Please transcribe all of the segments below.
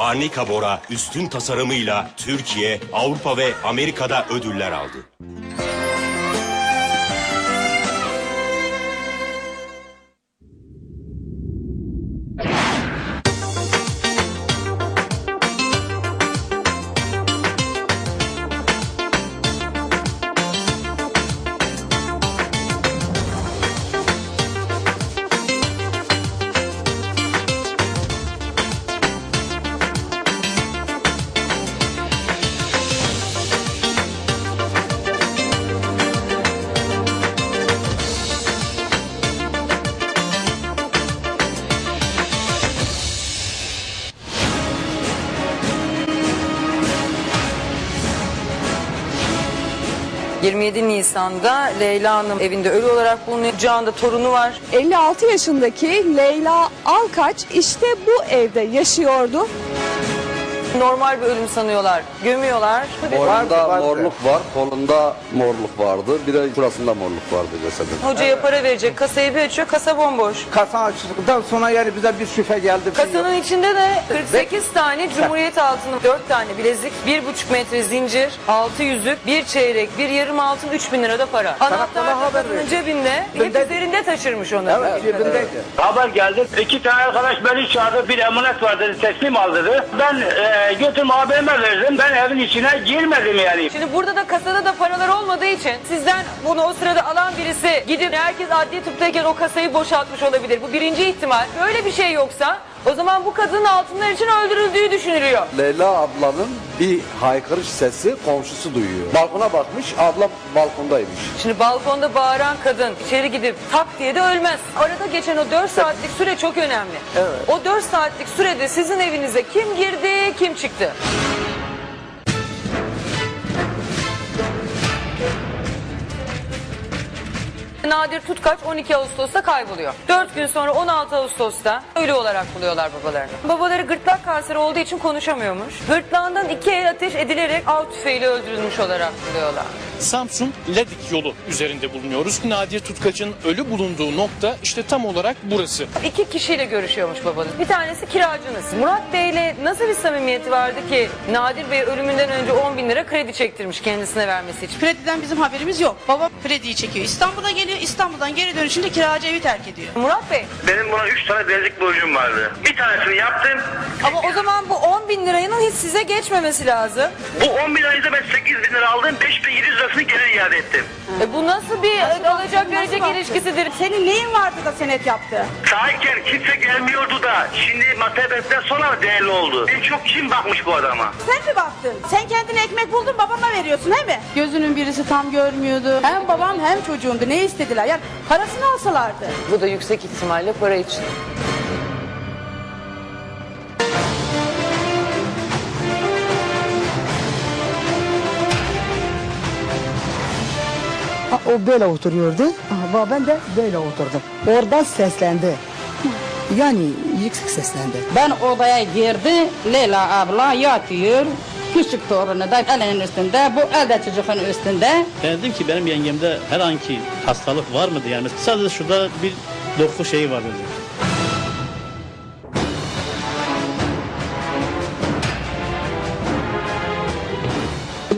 Arnika Bora üstün tasarımıyla Türkiye, Avrupa ve Amerika'da ödüller aldı. 27 Nisan'da Leyla Hanım evinde ölü olarak bulunuyor. Kucağında torunu var. 56 yaşındaki Leyla Alkaç işte bu evde yaşıyordu. Normal bir ölüm sanıyorlar. Gömüyorlar. Boynunda morluk var, kolunda morluk vardı. Bir de şurasında morluk vardı cesedin. Hocaya para verecek. Kasayı bir açıyor. Kasa bomboş. Kasa açıldıktan sonra yani bize bir şüphe geldi. Kasanın içinde de 48 tane Cumhuriyet altını, 4 tane bilezik, 1,5 metre zincir, 6 yüzük, bir çeyrek, bir yarım altın, 3 bin lira da para. Anahtar da haber kadının ver. cebinde, hep üzerinde taşırmış onu. Evet cebindeydi. Haber geldi. İki tane arkadaş beni çağırdı. Bir emanet var dedi. Teslim al dedi. Ben e, götürüm ABM'e verdim. Ben evin içine girmedim yani. Şimdi burada da kasada da paralar olmadığı için sizden bunu o sırada alan birisi gidip herkes adli tıptayken o kasayı boşaltmış olabilir. Bu birinci ihtimal. Böyle bir şey yoksa o zaman bu kadının altınlar için öldürüldüğü düşünülüyor. Leyla ablanın bir haykırış sesi komşusu duyuyor. Balkona bakmış, abla balkondaymış. Şimdi balkonda bağıran kadın içeri gidip tak diye de ölmez. Arada geçen o 4 saatlik süre çok önemli. O 4 saatlik sürede sizin evinize kim girdi, kim çıktı? Nadir Tutkaç 12 Ağustos'ta kayboluyor. 4 gün sonra 16 Ağustos'ta ölü olarak buluyorlar babalarını. Babaları gırtlak kanseri olduğu için konuşamıyormuş. Gırtlağından iki el ateş edilerek av tüfeğiyle öldürülmüş olarak buluyorlar. Samsun Ladik yolu üzerinde bulunuyoruz. Nadir Tutkaç'ın ölü bulunduğu nokta işte tam olarak burası. İki kişiyle görüşüyormuş babanız. Bir tanesi kiracınız. Murat Bey'le nasıl bir samimiyeti vardı ki Nadir Bey ölümünden önce 10 bin lira kredi çektirmiş kendisine vermesi için. Krediden bizim haberimiz yok. Babam krediyi çekiyor. İstanbul'a geliyor. İstanbul'dan geri dönüşünde kiracı evi terk ediyor. Murat Bey Benim buna üç tane bilezik borcum vardı. Bir tanesini yaptım. ama o zaman bu 10 bin liranın hiç size geçmemesi lazım. Bu 10 bin lirayı da ben 8 bin lira aldım. 5700 lirasını geri iade ettim. E bu nasıl bir alacak verecek ilişkisidir? Senin neyin vardı da senet yaptı? Sahipken kimse gelmiyordu da şimdi matematikten sonra değerli oldu. En çok kim bakmış bu adama? Sen mi baktın? Sen kendine ekmek buldun babama veriyorsun he mi? Gözünün birisi tam görmüyordu. Hem babam hem çocuğumdu. Ne istediler? Yani parasını alsalardı. Bu da yüksek ihtimalle para için. Ha, O böyle oturuyordu. Ama ben de böyle oturdum. Oradan seslendi. Yani yüksek seslendi. Ben odaya girdi, Leyla abla yatıyor. Küçük torunu da elinin üstünde, bu elde çocuğun üstünde. Ben dedim ki benim yengemde herhangi hastalık var mıydı yani? Sadece şurada bir doku şeyi var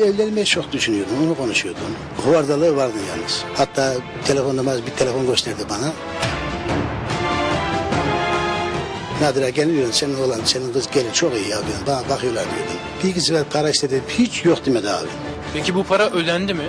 dedi. Evlenmeyi çok düşünüyordum, onu konuşuyordum. Huvardalığı vardı yalnız. Hatta telefonuma bir telefon gösterdi bana. Nadire geliyorsun senin oğlan, senin kız gelir çok iyi abi. Bana bakıyorlar diyordum. Bir iki sefer para istedi, hiç yok demedi abi. Peki bu para ödendi mi?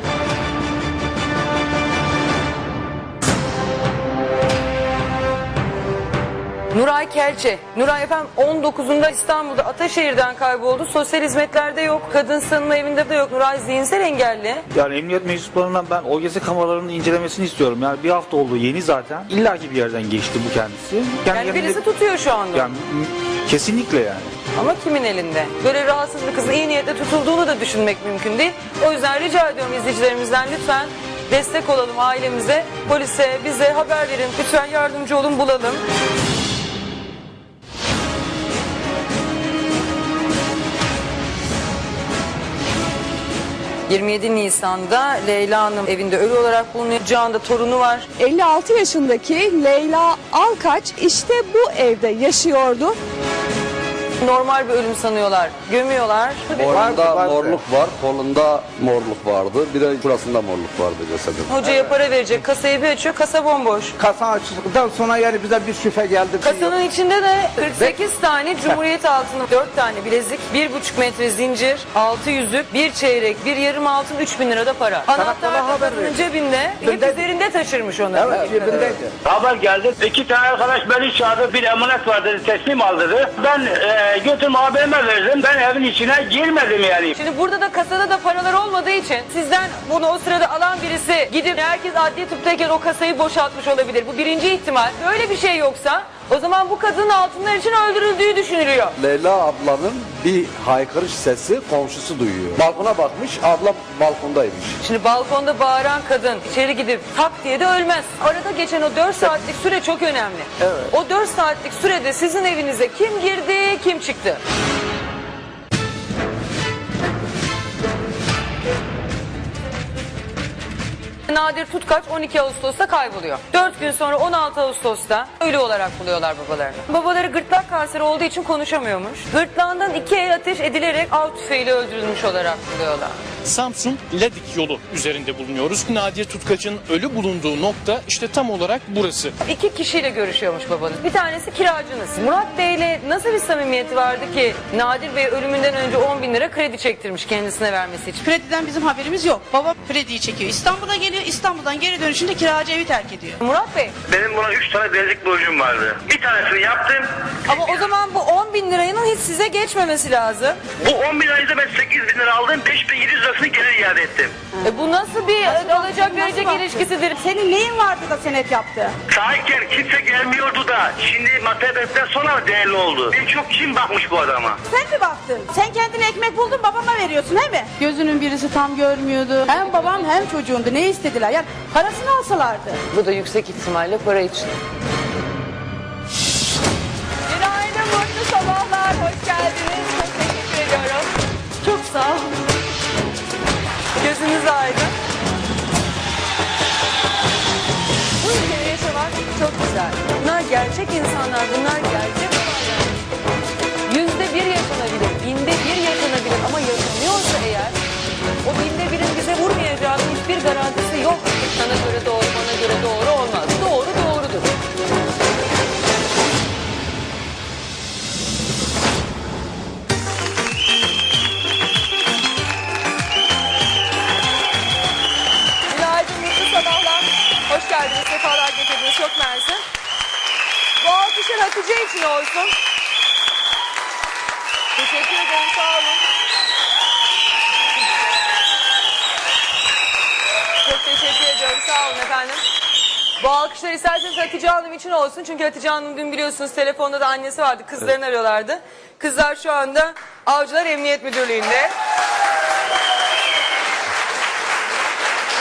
Nuray Kelçe. Nuray efendim 19'unda İstanbul'da Ataşehir'den kayboldu. Sosyal hizmetlerde yok. Kadın sanımı evinde de yok. Nuray zihinsel engelli. Yani emniyet mensuplarından ben o gezi kameralarının incelemesini istiyorum. Yani bir hafta oldu yeni zaten. İlla ki bir yerden geçti bu kendisi. Yani yanında- birisi tutuyor şu anda. Yani kesinlikle yani. Ama kimin elinde? Böyle rahatsız bir kızın iyi niyetle tutulduğunu da düşünmek mümkün değil. O yüzden rica ediyorum izleyicilerimizden lütfen destek olalım ailemize, polise, bize haber verin. Lütfen yardımcı olun bulalım. ...27 Nisan'da Leyla Hanım evinde ölü olarak bulunuyor. Kucağında torunu var. 56 yaşındaki Leyla Alkaç işte bu evde yaşıyordu. Normal bir ölüm sanıyorlar. Gömüyorlar. Boynunda vardı. morluk var, kolunda morluk vardı. Bir de şurasında morluk vardı cesedin. Hocaya para verecek. Kasayı bir açıyor. Kasa bomboş. Kasa açıldıktan sonra yani bize bir şüphe geldi. Kasanın içinde de 48 tane Cumhuriyet altını, 4 tane bilezik, 1,5 metre zincir, 6 yüzük, bir çeyrek, bir yarım altın, 3 bin lira da para. Anahtar da haber kadının verin. cebinde, hep üzerinde taşırmış onu. Evet, cebindeydi. Haber geldi. İki tane arkadaş beni çağırdı. Bir emanet var dedi. Teslim al dedi. Ben e, götürüm ABM'e verdim. Ben evin içine girmedim yani. Şimdi burada da kasada da paralar olmadığı için sizden bunu o sırada alan birisi gidip herkes adli tıptayken o kasayı boşaltmış olabilir. Bu birinci ihtimal. Böyle bir şey yoksa o zaman bu kadının altınlar için öldürüldüğü düşünülüyor. Leyla ablanın bir haykırış sesi komşusu duyuyor. Balkona bakmış, abla balkondaymış. Şimdi balkonda bağıran kadın içeri gidip tak diye de ölmez. Arada geçen o 4 saatlik süre çok önemli. O 4 saatlik sürede sizin evinize kim girdi, kim çıktı? Nadir Tutkaç 12 Ağustos'ta kayboluyor. 4 gün sonra 16 Ağustos'ta ölü olarak buluyorlar babalarını. Babaları gırtlak kanseri olduğu için konuşamıyormuş. Gırtlağından iki el ateş edilerek av tüfeğiyle öldürülmüş olarak buluyorlar. Samsun Ladik yolu üzerinde bulunuyoruz. Nadir Tutkaç'ın ölü bulunduğu nokta işte tam olarak burası. İki kişiyle görüşüyormuş babanız. Bir tanesi kiracınız. Murat Bey'le nasıl bir samimiyeti vardı ki Nadir Bey ölümünden önce 10 bin lira kredi çektirmiş kendisine vermesi için. Krediden bizim haberimiz yok. Babam krediyi çekiyor. İstanbul'a geliyor. İstanbul'dan geri dönüşünde kiracı evi terk ediyor. Murat Bey Benim buna üç tane bilezik borcum vardı. Bir tanesini yaptım. ama o zaman bu 10 bin liranın hiç size geçmemesi lazım. Bu 10 bin lirayı ben 8 bin lira aldım. 5700 lirasını geri iade ettim. E bu nasıl bir alacak verecek baktın? ilişkisidir? Senin neyin vardı da senet yaptı? Sahipken kimse gelmiyordu da şimdi materyalden sonra değerli oldu. En çok kim bakmış bu adama? Sen mi baktın? Sen kendine ekmek buldun babama veriyorsun değil mi? Gözünün birisi tam görmüyordu. Hem babam hem çocuğumdu. Ne istediler? Yani parasını alsalardı. Bu da yüksek ihtimalle para için. Günaydın, mutlu sabahlar. Hoş geldiniz. Çok teşekkür ediyorum. Çok sağ olun. Gözünüz aydın. Bu ülkede yaşamak çok güzel. Bunlar gerçek insanlar, bunlar Çok mersi. Bu alkışlar Hatice için olsun. Teşekkür ederim, sağ olun. Çok teşekkür ediyorum, sağ olun efendim. Bu alkışlar isterseniz Hatice Hanım için olsun. Çünkü Hatice Hanım dün biliyorsunuz telefonda da annesi vardı. Kızlarını arıyorlardı. Kızlar şu anda Avcılar Emniyet Müdürlüğü'nde.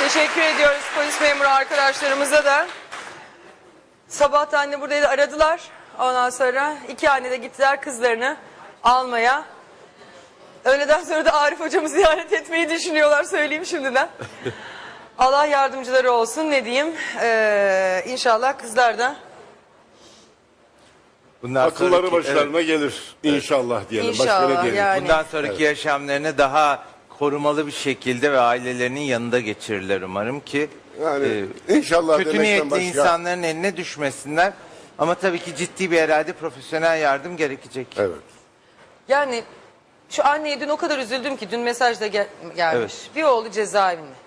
Teşekkür ediyoruz polis memuru arkadaşlarımıza da. Sabah da anne buradaydı aradılar. Ondan sonra iki anne de gittiler kızlarını almaya. Öğleden sonra da Arif hocamı ziyaret etmeyi düşünüyorlar söyleyeyim şimdiden. Allah yardımcıları olsun ne diyeyim. Ee, inşallah kızlar da Bundan Akılları sonraki- başlarına gelir inşallah diyelim. Başka İnşallah, ne diyelim? yani. Bundan sonraki yaşamlarını daha korumalı bir şekilde ve ailelerinin yanında geçirirler umarım ki Yani inşallah kötü demekten niyetli başka- insanların eline düşmesinler. Ama tabii ki ciddi bir herhalde profesyonel yardım gerekecek. Evet. yani şu anneye dün o kadar üzüldüm ki dün mesaj da gel- gelmiş. Bir oğlu cezaevinde.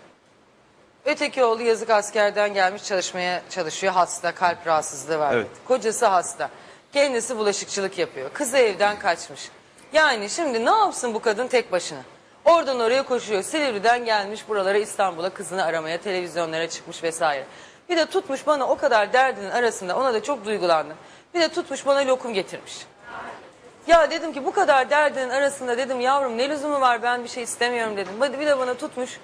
Öteki oğlu yazık askerden gelmiş çalışmaya çalışıyor. Hasta, kalp rahatsızlığı var. Evet. Kocası hasta. Kendisi bulaşıkçılık yapıyor. Kızı evden kaçmış. Yani şimdi ne yapsın bu kadın tek başına? Oradan oraya koşuyor. Silivri'den gelmiş buralara İstanbul'a kızını aramaya, televizyonlara çıkmış vesaire. Bir de tutmuş bana o kadar derdinin arasında ona da çok duygulandım. Bir de tutmuş bana lokum getirmiş. Ya dedim ki bu kadar derdinin arasında dedim yavrum ne lüzumu var ben bir şey istemiyorum dedim. Bir de bana tutmuş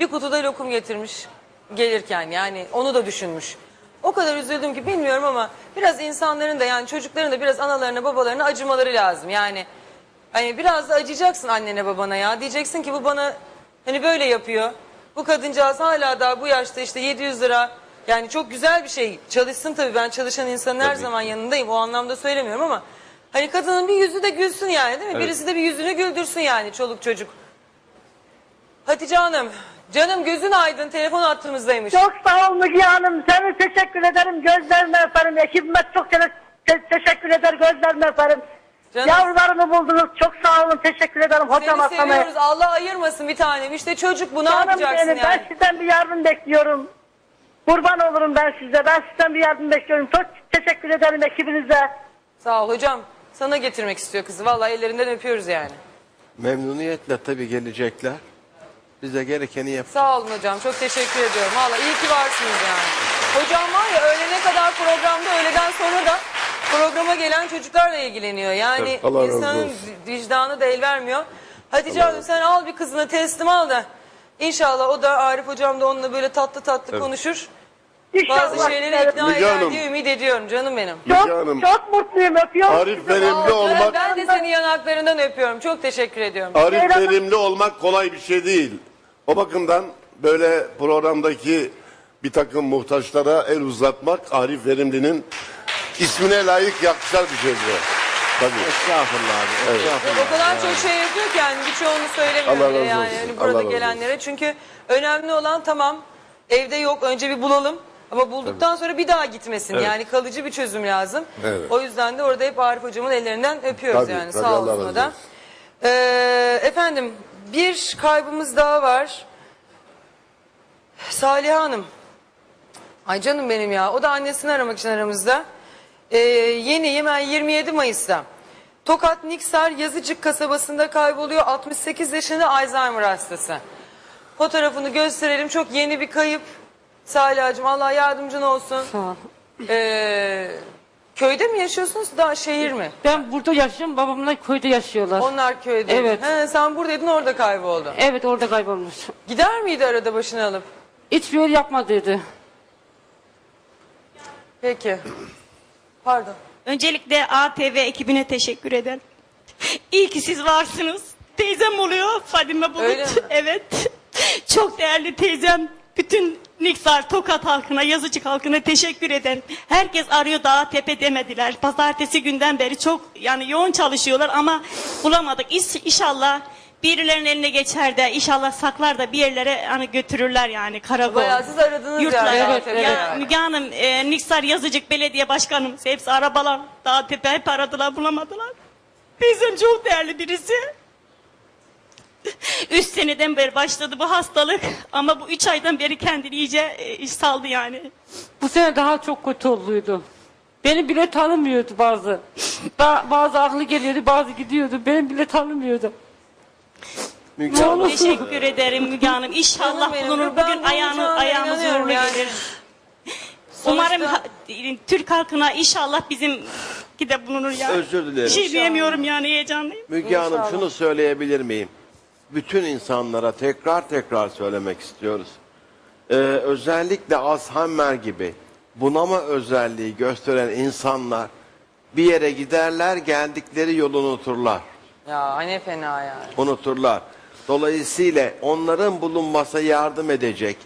bir kutuda lokum getirmiş gelirken yani onu da düşünmüş. O kadar üzüldüm ki bilmiyorum ama biraz insanların da yani çocukların da biraz analarına babalarına acımaları lazım. Yani hani biraz da acıyacaksın annene babana ya. Diyeceksin ki bu bana hani böyle yapıyor. Bu kadıncağız hala daha bu yaşta işte 700 lira yani çok güzel bir şey. Çalışsın tabii ben çalışan insanın her zaman yanındayım. O anlamda söylemiyorum ama Hani kadının bir yüzü de gülsün yani değil mi? Evet. Birisi de bir yüzünü güldürsün yani çoluk çocuk. Hatice Hanım, canım gözün aydın telefon attığımızdaymış. Çok sağ ol Müge Hanım. Sana teşekkür ederim. Gözlerine öperim. Ekibime çok te- te- teşekkür eder. Gözlerine öperim. Canım. Yavrularımı buldunuz. Çok sağ olun. Teşekkür ederim. Hocam Seni seviyoruz Allah ayırmasın bir tanem. İşte çocuk bu ne Canım yapacaksın benim, yani? Ben sizden bir yardım bekliyorum. Kurban olurum ben size. Ben sizden bir yardım bekliyorum. Çok teşekkür ederim ekibinize. Sağ ol hocam. Sana getirmek istiyor kızı. Vallahi ellerinden öpüyoruz yani. Memnuniyetle tabii gelecekler. Bize gerekeni yap. Sağ olun hocam. Çok teşekkür ediyorum. Valla iyi ki varsınız yani. Hocam var ya öğlene kadar programda öğleden sonra da programa gelen çocuklarla ilgileniyor. Yani Evet, Allah razı insanın olsun. vicdanı da el vermiyor. Hatice Hanım sen al bir kızını teslim al da. İnşallah o da Arif hocam da onunla böyle tatlı tatlı Evet. konuşur. İnşallah. Bazı şeyleri Evet. ikna Müge eder Hanım. diye ümit ediyorum canım benim. Müge Hanım, Çok mutluyum. Öpüyorum. Arif sizi. verimli olmak, Ben de seni yanaklarından öpüyorum. Çok teşekkür ediyorum. Arif verimli olmak kolay bir şey değil. O bakımdan böyle programdaki bir takım muhtaçlara el uzatmak Arif Verimli'nin ismine layık yakışan bir şey bu. Tabii. Estağfurullah abi. Evet. Estağfurullah. O kadar çok şey yapıyor ki yani birçoğunu söylemiyor Allah bile razı yani olsun. hani Allah burada razı gelenlere. Çünkü önemli olan tamam evde yok önce bir bulalım. Ama bulduktan sonra bir daha gitmesin. Evet. Yani kalıcı bir çözüm lazım. Evet. O yüzden de orada hep Arif hocamın ellerinden öpüyoruz Tabii, yani tabii, sağ Allah olsun o da. olsun. Ee, efendim bir kaybımız daha var. Saliha Hanım. Ay canım benim ya. O da annesini aramak için aramızda. Ee, yeni hemen 27 Mayıs'ta. Tokat Niksar Yazıcık kasabasında kayboluyor. 68 yaşında Alzheimer hastası. Fotoğrafını gösterelim. Çok yeni bir kayıp. Saliha'cığım Allah yardımcın olsun. Sağ ol. Ee, köyde mi yaşıyorsunuz daha şehir mi? Ben burada yaşıyorum, babamlar köyde yaşıyorlar. Onlar köyde. Evet. He, sen buradaydın orada kayboldu. Evet orada kaybolmuş. Gider miydi arada başını alıp? Hiçbir yol yapmadıydı. Peki. Pardon. Öncelikle ATV ekibine teşekkür ederim. İyi ki siz varsınız. Teyzem oluyor Fadime Bulut. Öyle mi? Evet. Çok değerli teyzem. Bütün Niksar, Tokat halkına, Yazıcık halkına teşekkür ederim. Herkes arıyor dağa tepe demediler. Pazartesi günden beri çok yani yoğun çalışıyorlar ama bulamadık. İnşallah birilerinin eline geçer de inşallah saklar da bir yerlere hani götürürler yani karakol. Bayağı siz aradınız Yurtlar. yani. Evet, Evet, ya. Müge Hanım, e, Niksar Yazıcık Belediye Başkanımız hepsi arabalar, dağ tepe hep aradılar bulamadılar. Teyzem çok değerli birisi. Üç seneden beri başladı bu hastalık ama bu üç aydan beri kendini iyice e, saldı yani. Bu sene daha çok kötü olduydu. Beni bile tanımıyordu bazı. Ba- bazı aklı geliyordu, bazı gidiyordu. Beni bile tanımıyordu. Müge Hanım. Teşekkür ederim Müge Hanım. İnşallah benim, bulunur. Bugün ayağını, ayağımız uğurlu yani. gelir. Umarım ha- Türk halkına inşallah bizim de bulunur ya. Özür dilerim. Bir şey diyemiyorum yani heyecanlıyım. Müge Hanım şunu söyleyebilir miyim? Bütün insanlara tekrar tekrar söylemek istiyoruz. Ee, özellikle Alzheimer gibi bunama özelliği gösteren insanlar bir yere giderler geldikleri yolu unuturlar. Ya ne fena yani. Unuturlar. Dolayısıyla onların bulunması yardım edecek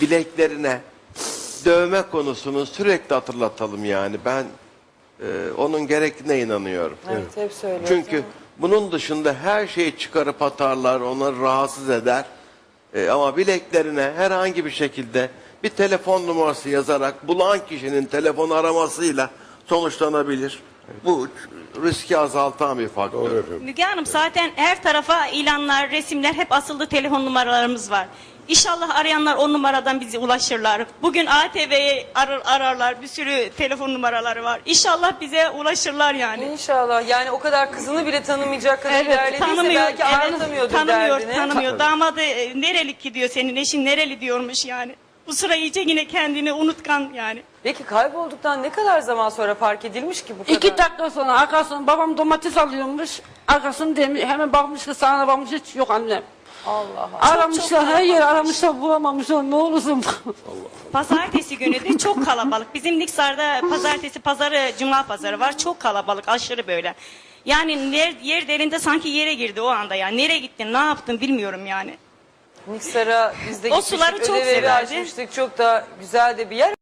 bileklerine dövme konusunu sürekli hatırlatalım yani. Ben e, onun gerektiğine inanıyorum. Evet, hep söylüyoruz. Çünkü bunun dışında her şeyi çıkarıp atarlar, onları rahatsız eder. E, ama bileklerine herhangi bir şekilde bir telefon numarası yazarak bulan kişinin telefon aramasıyla sonuçlanabilir. Bu riski azaltan bir faktör. Müge Hanım zaten her tarafa ilanlar, resimler hep asıldı telefon numaralarımız var. İnşallah arayanlar o numaradan bizi ulaşırlar. Bugün ATV'ye arar, ararlar. Bir sürü telefon numaraları var. İnşallah bize ulaşırlar yani. İnşallah yani o kadar kızını bile tanımayacak kadar Evet, ilerlediyse tanımıyor, belki evet, anlatamıyordur tanımıyor, derdini. tanımıyor. Damadı e, nereli ki diyor senin eşin nereli diyormuş yani. Bu sıra iyice yine kendini unutkan yani. Peki kaybolduktan ne kadar zaman sonra fark edilmiş ki bu kadar? İki dakika sonra arkasından babam domates alıyormuş. Arkasını demiş, hemen bakmış ki sağına bakmış hiç yok annem. Allah Allah. Aramışlar her yer aramışlar bulamamışlar ne olursun. Pazartesi günü de çok kalabalık. Bizim Niksar'da pazartesi pazarı, cuma pazarı var. Çok kalabalık, aşırı böyle. Yani yer, yer derinde sanki yere girdi o anda ya. Nereye gittin, ne yaptın bilmiyorum yani. Niksar'a biz de O gitmiştik, suları çok ödev evi severdi. açmıştık. Çok da güzel de bir yer.